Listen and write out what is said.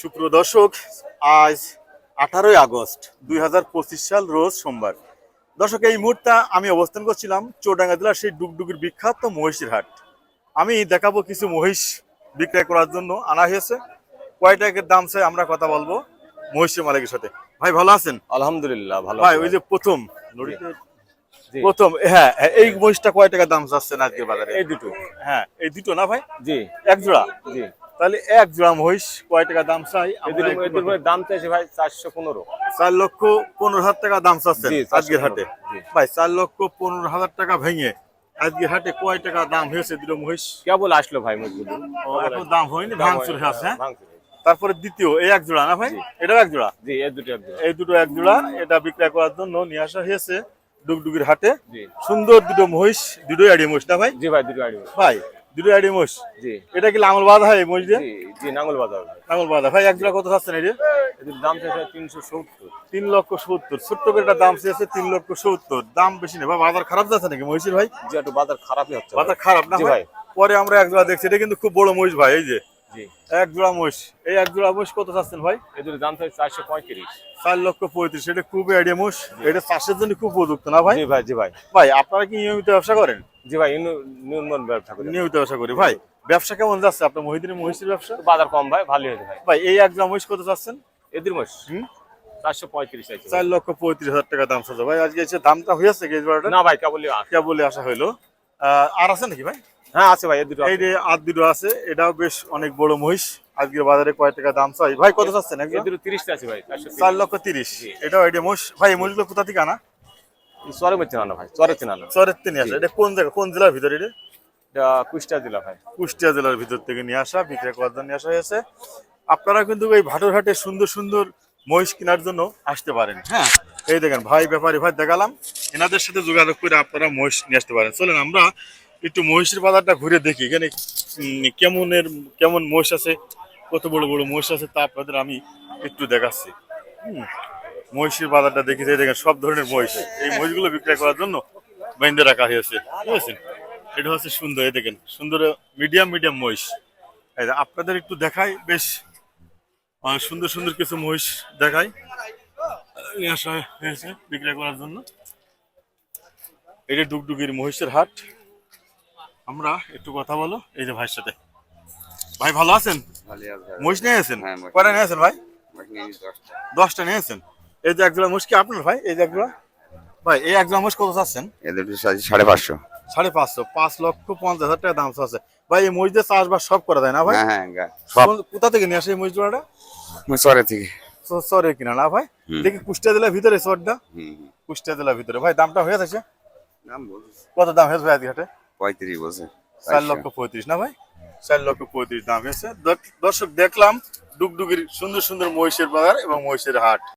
সুপ্রিয় দর্শক আজ আঠারোই আগস্ট দুই হাজার পঁচিশ সাল রোজ সোমবার। দর্শক এই মুহূর্তে আমি অবস্থান করছিলাম চৌডাঙ্গা জেলার সেই ডুগডুগির বিখ্যাত মহিষের হাট। আমি দেখাবো কিছু মহিষ বিক্রয় করার জন্য আনা হয়েছে। কয় টাকার দাম চাই আমরা কথা বলব মহিষের মালিকের সাথে। ভাই ভালো আছেন? আলহামদুলিল্লাহ ভালো ভাই ওই যে প্রথম প্রথম হ্যাঁ হ্যাঁ, এই মহিষটা কয় টাকা দাম চাচ্ছেন আজকের বাজারে? এই দুটো। হ্যাঁ এই দুটো না ভাই? জি। এক জোড়া? জি। তাহলে এক জোড়া মহিষ কয় টাকা দাম চাই? দাম চাইছে ভাই চারশো পনেরো। চার লক্ষ পনেরো হাজার টাকা দাম চাচ্ছেন আজকের হাটে? ভাই চার লক্ষ পনেরো হাজার টাকা ভেঙে আজকের হাটে কয় টাকা দাম হয়েছে? দুটো মহিষ? কেবল আসলো ভাই মুরগিগুলো ও, এখন দাম হয়নি ভাঙচুর হয়ে? আছে হ্যাঁ? হয়েছে। তারপরে দ্বিতীয় এই এক জোড়া না ভাই। এটাও এক জোড়া? জি এই দুটো একদম এই দুটো এক জোড়া এটা বিক্রয় করার জন্য নিয়ে আসা হয়েছে ডুগডুগির হাটে। সুন্দর দুটো মহিষ দুটোই আড়ি মহিষ না ভাই? জি ভাই দুটো আড়ি ভাই দুটো আইডি মোষ। জি। এটা কি লাঙ্গল বাঁধা হয় মহিষ দিয়ে? জি জি নাঙ্গল বাজার ভাই বাঁধা। ভাই এক জোড়া কত চাচ্ছেন এই যে? দাম চাইছে তিনশো সত্তর। তিন লক্ষ সত্তর। ছোট্ট করে একটা দাম চেয়েছে তিন লক্ষ সত্তর। দাম বেশি নেই ভাই বাজার খারাপ যাচ্ছে নাকি মহিষের ভাই? যে একটু বাজার খারাপই হচ্ছে। বাজার খারাপ না ভাই? ভাই। পরে আমরা এক জোড়া দেখছি। এটা কিন্তু খুব বড় মহিষ ভাই এই যে। জি। এক জোড়া মহিষ। এই এক জোড়া মহিষ কত চাচ্ছেন ভাই? দাম চারশো পঁয়ত্রিশ। চার লক্ষ পঁয়ত্রিশ এটা খুবই আইডিয়া এটা চাষের জন্য খুব উপযুক্ত না ভাই? জি ভাই জি ভাই। ভাই আপনারা কি নিয়মিত ব্যবসা করেন? জি ভাই ব্যবসা করি। নিয়মিত ব্যবসা করি। ভাই ব্যবসা কেমন যাচ্ছে? আপনার মহিষের ব্যবসা? বাজার কম ভাই হয়েছে ভাই। ভাই এই এক জোড়া মহিষ কত চাচ্ছেন? এদের হুম? চারশো পঁয়ত্রিশ চার লক্ষ পঁয়ত্রিশ হাজার টাকা দাম চাচ্ছে ভাই। আজকে এসে দামটা হয়েছে না ভাই কেবলই আসা। হইল। আর আছে নাকি ভাই? হ্যাঁ আছে ভাই দুটো এই যে আর দুটো আছে এটাও বেশ অনেক বড় মহিষ। আজকের বাজারে কয় টাকা দাম চাই? ভাই কত চাচ্ছেন একজন? দুটো তিরিশটা আছে ভাই চারশো চার লক্ষ তিরিশ। এটাও এটা মহিষ। ভাই মহিষগুলো কোথা থেকে আনা? চরে মধ্যে চেনানো ভাই চরে চেনানো চরের থেকে নিয়ে এটা কোন জায়গা কোন জেলার ভিতরে এটা? এটা কুষ্টা জেলা ভাই। কুষ্টিয়া জেলার ভিতর থেকে নিয়ে আসা বিক্রয় করার জন্য নিয়ে আসা হয়েছে। আপনারা কিন্তু এই ভাটরহাটে সুন্দর সুন্দর মহিষ কেনার জন্য আসতে পারেন। হ্যাঁ এই দেখেন ভাই ব্যাপারী ভাই দেখালাম। এনাদের সাথে যোগাযোগ করে আপনারা মহিষ নিয়ে আসতে পারেন। চলেন আমরা একটু মহিষের বাজারটা ঘুরে দেখি। এখানে কেমনের কেমন মহিষ আছে? কত বড় বড় মহিষ আছে তা আপনাদের আমি একটু দেখাচ্ছি। হুম, মহিষের বাজারটা দেখি যে দেখেন সব ধরনের মহিষ। এই মহিষগুলো বিক্রয় করার জন্য বেঁধে রাখা হয়েছে বুঝেছেন? এটা হচ্ছে সুন্দর এই দেখেন সুন্দর মিডিয়াম মিডিয়াম মহিষ। আপনাদের একটু দেখাই বেশ সুন্দর সুন্দর কিছু মহিষ দেখাই। হয়েছে বিক্রয় করার জন্য। এটা ডুগডুগির মহিষের হাট। আমরা একটু কথা বলো। এই যে ভাইয়ের সাথে। ভাই ভালো আছেন? মহিষ নিয়ে আছেন? হ্যাঁ, কয়টা নিয়ে আছেন ভাই? দশটা। নিয়ে আছেন। এই যে একজোড়া মহিষ কি আপনার ভাই? এই যে একজোড়া? ভাই এই একজোড়া মহিষ কত চাচ্ছেন? সাড়ে পাঁচশো। সাড়ে পাঁচশো। পাঁচ লক্ষ পঞ্চাশ হাজার টাকা দাম আছে ভাই এই মহিষদের চাষবাস সব করা যায় না ভাই? হ্যাঁ হ্যাঁ কোথা থেকে নিয়ে আসে এই মহিষ জোড়াটা? চরে থেকে। সরে কিনা না ভাই? দেখি কুষ্টিয়া জেলার ভিতরে হুম। কুষ্টিয়া জেলার ভিতরে। ভাই দামটা হয়ে বলছি। কত দাম হয়েছে ভাই আজকে পঁয়ত্রিশ বছর। চার লক্ষ পঁয়ত্রিশ না ভাই? চার লক্ষ পঁয়ত্রিশ দাম হয়েছে দর্শক দেখলাম ডুগডুগির সুন্দর সুন্দর মহিষের বাজার এবং মহিষের হাট।